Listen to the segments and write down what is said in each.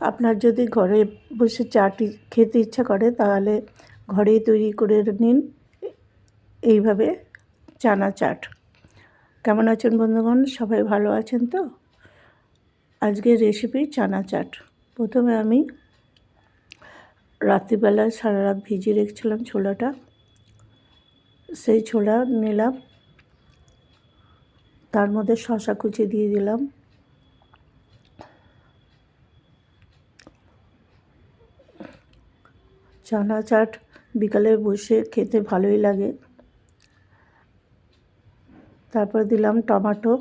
আপনার যদি ঘরে বসে চাটি খেতে ইচ্ছা করে, তাহলে ঘরেই তৈরি করে নিন। এইভাবে চানা চাট। কেমন আছেন বন্ধুগণ? সবাই ভালো আছেন তো? আজকের রেসিপি চানা চাট। প্রথমে আমি রাত্রিবেলায় সারা রাত ভিজিয়ে রেখেছিলাম ছোলাটা। সেই ছোলা নিলাম। তার মধ্যে শশা কুচি দিয়ে দিলাম। চানা চাট বিকালে বসে খেতে ভালোই লাগে। তারপর দিলাম টমাটো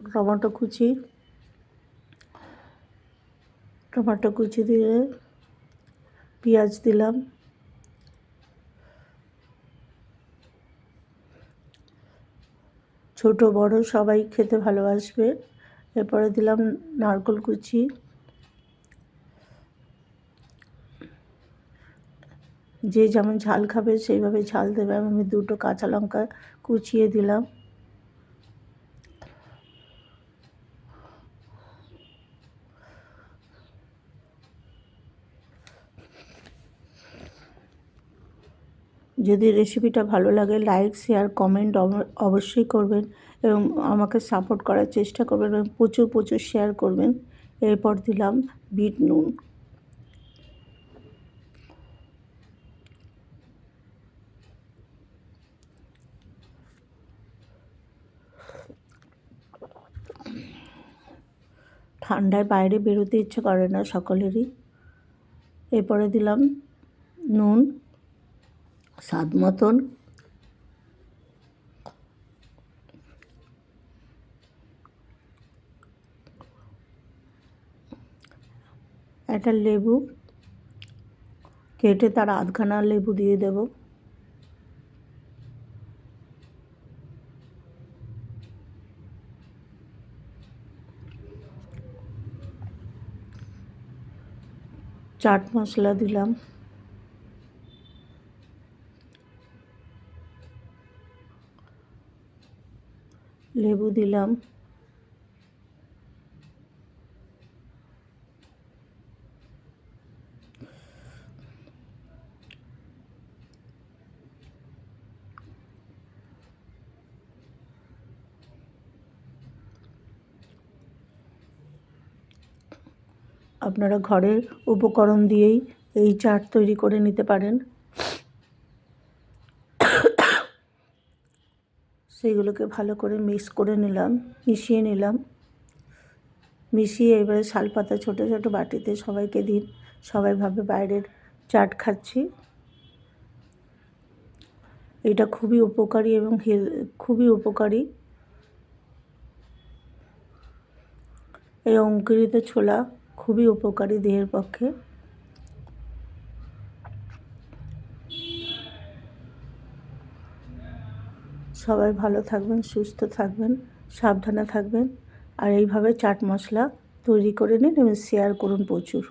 টমাটো কুচি। টমাটো কুচি দিয়ে পেঁয়াজ দিলাম। ছোট, বড় সবাই খেতে ভালোবাসবে। এরপরে দিলাম নারকল কুচি। যে যেমন ঝাল খাবে সেইভাবে ঝাল দেবে। আমি দুটো কাঁচা লঙ্কা কুচিয়ে দিলাম। যদি রেসিপিটা ভালো লাগে লাইক শেয়ার কমেন্ট অবশ্যই করবেন এবং আমাকে সাপোর্ট করার চেষ্টা করবেন এবং প্রচুর প্রচুর শেয়ার করবেন। এরপর দিলাম বিট নুন। ঠান্ডায় বাইরে বেরোতে ইচ্ছে করে না সকলেরই। এরপরে দিলাম নুন, স্বাদ মতন। একটা লেবু, কেটে তার আধখানা লেবু দিয়ে দেব। চাট মশলা দিলাম। লেবু দিলাম। আপনারা ঘরের উপকরণ দিয়েই এই চাট তৈরি করে নিতে পারেন। সেইগুলোকে ভালো করে মিক্স করে নিলাম, মিশিয়ে নিলাম। মিশিয়ে এবারে শালপাতা ছোটো ছোটো বাটিতে সবাইকে দিন, সবাই ভাবে বাইরের চাট খাচ্ছি। এটা খুবই উপকারী এবং হেল, খুবই উপকারী। এই অঙ্কুরিত ছোলা খুবই উপকারী দেহের পক্ষে। সবাই ভালো থাকবেন, সুস্থ থাকবেন, সাবধানে থাকবেন। আর এইভাবে চাট মশলা তৈরি করে নিন এবং শেয়ার করুন প্রচুর।